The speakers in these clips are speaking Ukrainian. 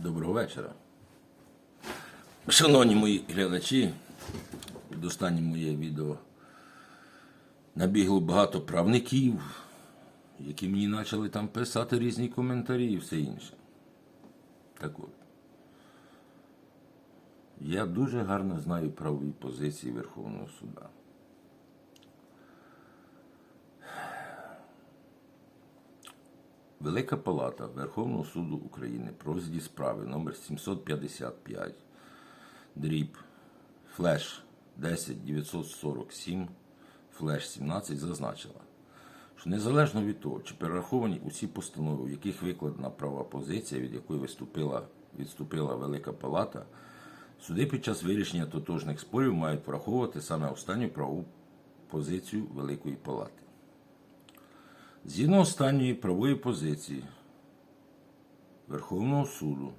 Доброго вечора. Шановні мої глядачі, під останнє моє відео набігло багато правників, які мені почали там писати різні коментарі і все інше. Так от. Я дуже гарно знаю правові позиції Верховного суда. Велика Палата Верховного суду України про розгляді справи номер 755 дріб флеш 10947 флеш 17 зазначила, що незалежно від того, чи перераховані усі постанови, в яких викладена права позиція, від якої виступила, відступила Велика Палата, суди під час вирішення тотожних спорів мають враховувати саме останню правову позицію Великої Палати. Згідно останньої правової позиції Верховного суду,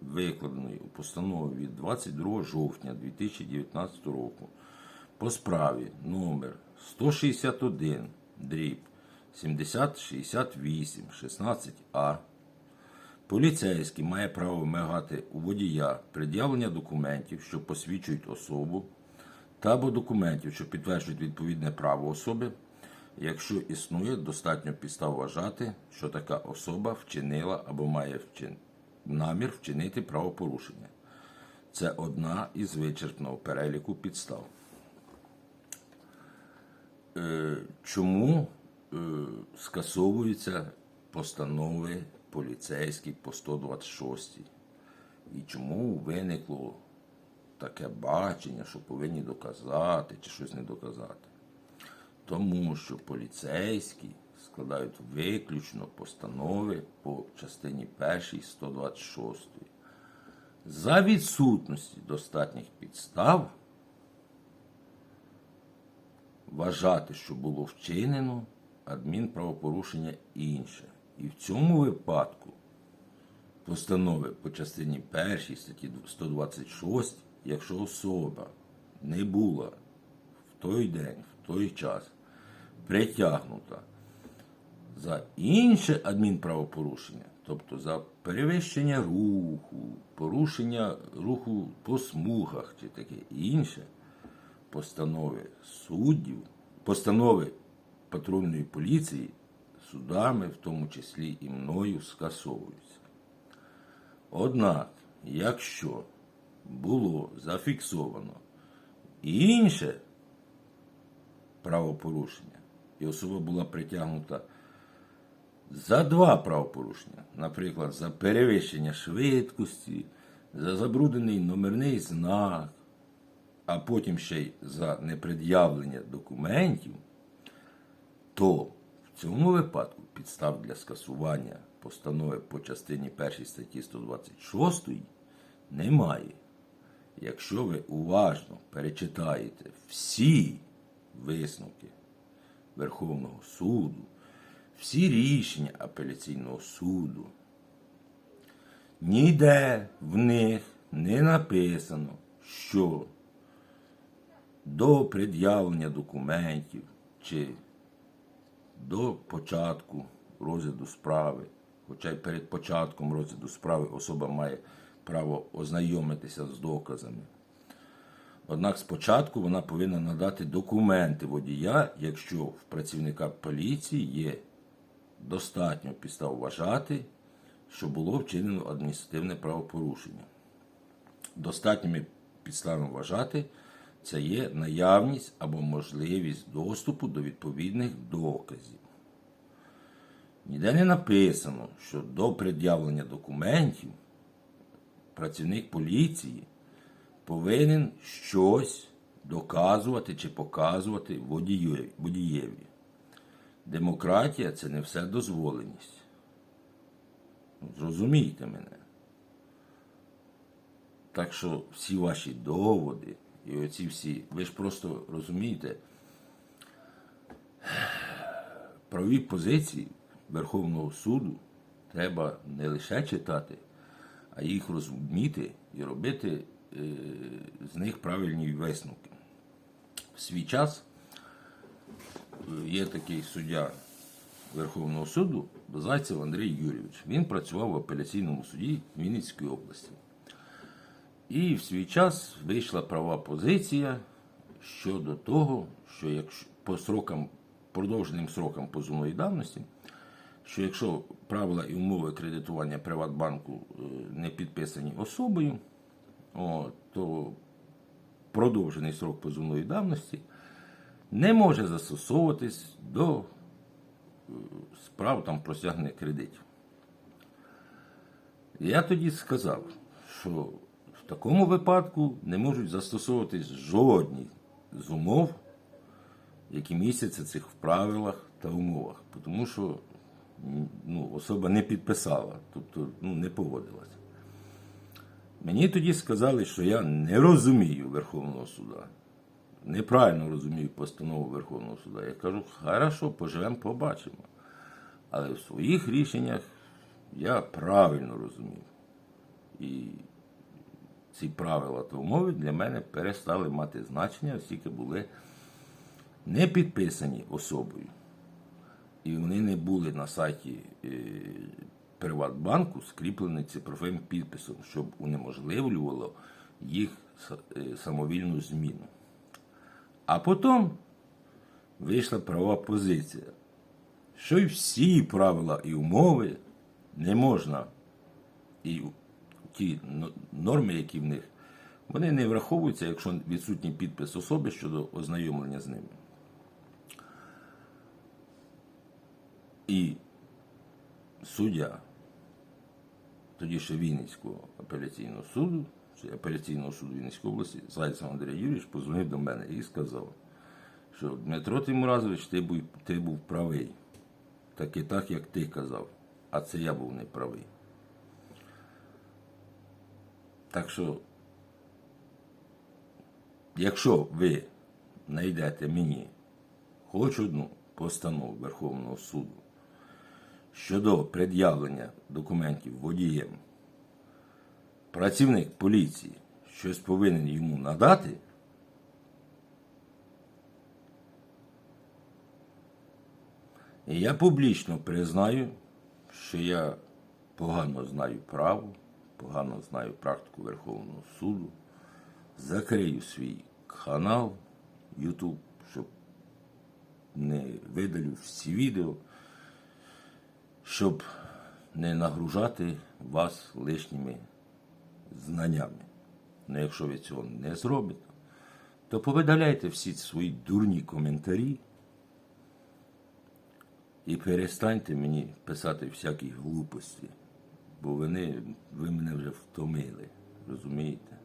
викладеної у постанові від 22 жовтня 2019 року по справі номер 161 дріб 7068 16А, поліцейський має право вимагати у водія пред'явлення документів, що посвідчують особу, та або документів, що підтверджують відповідне право особи, якщо існує достатньо підстав вважати, що така особа вчинила або має вчин... намір вчинити правопорушення. Це одна із вичерпного переліку підстав. Е, чому е, скасовуються постанови поліцейські по 126? І чому виникло таке бачення, що повинні доказати чи щось не доказати? Тому що поліцейські складають виключно постанови по частині 1 126. За відсутності достатніх підстав вважати, що було вчинено адмінправопорушення інше. І в цьому випадку постанови по частині 1 статті 126, якщо особа не була в той день, в той час притягнута за інше адмінправопорушення, тобто за перевищення руху, порушення руху по смугах чи таке інше, постанови суддів, постанови патрульної поліції судами, в тому числі і мною, скасовуються. Однак, якщо було зафіксовано інше правопорушення, і особа була притягнута за два правопорушення, наприклад, за перевищення швидкості, за забруднений номерний знак, а потім ще й за непред'явлення документів, то в цьому випадку підстав для скасування постанови по частині 1 статті 126 немає. Якщо ви уважно перечитаєте всі висновки Верховного суду, всі рішення апеляційного суду, ніде в них не написано, що до пред'явлення документів чи до початку розгляду справи, хоча й перед початком розгляду справи особа має право ознайомитися з доказами. Однак спочатку вона повинна надати документи водія, якщо в працівника поліції є достатньо підстав вважати, що було вчинено адміністративне правопорушення. Достатніми підставами вважати це є наявність або можливість доступу до відповідних доказів. Ніде не написано, що до пред'явлення документів працівник поліції повинен щось доказувати чи показувати водієві. Демократія це не все дозволеність. Ну, Зрозумійте мене. Так що всі ваші доводи і оці всі, ви ж просто розумієте, праві позиції Верховного суду треба не лише читати, а їх розуміти і робити з них правильні висновки. В свій час е, є такий суддя Верховного суду Зайцев Андрій Юрійович. Він працював в апеляційному суді Вінницької області. І в свій час вийшла права позиція щодо того, що якщо по срокам, продовженим срокам позовної давності, що якщо правила і умови кредитування Приватбанку е, не підписані особою, то продовжений срок позовної давності не може застосовуватись до е, справ там про стягнення кредитів. Я тоді сказав, що в такому випадку не можуть застосовуватись жодні з умов, які містяться в правилах та умовах, тому що ну, особа не підписала, тобто ну, не погодилася. Мені тоді сказали, що я не розумію Верховного суда. Неправильно розумію постанову Верховного суда. Я кажу, хорошо, поживемо, побачимо. Але в своїх рішеннях я правильно розумів. І ці правила та умови для мене перестали мати значення, оскільки були не підписані особою. І вони не були на сайті е, Приватбанку скріплені цифровим підписом, щоб унеможливлювало їх е, самовільну зміну. А потім вийшла права позиція, що й всі правила і умови не можна, і ті норми, які в них, вони не враховуються, якщо відсутній підпис особи щодо ознайомлення з ними. І суддя тоді ще Вінницького апеляційного суду, чи апеляційного суду Вінницької області, Зайцев Андрій Юрійович позвонив до мене і сказав, що Дмитро Тимуразович, ти був, ти був правий. Так і так, як ти казав. А це я був неправий. Так що, якщо ви знайдете мені хоч одну постанову Верховного суду щодо пред'явлення документів водієм, працівник поліції щось повинен йому надати, і я публічно признаю, що я погано знаю право, погано знаю практику Верховного суду, закрию свій канал YouTube, щоб не видалю всі відео, щоб не нагружати вас лишніми знаннями. Ну, якщо ви цього не зробите, то повидаляйте всі свої дурні коментарі і перестаньте мені писати всякі глупості, бо вони, ви мене вже втомили, розумієте?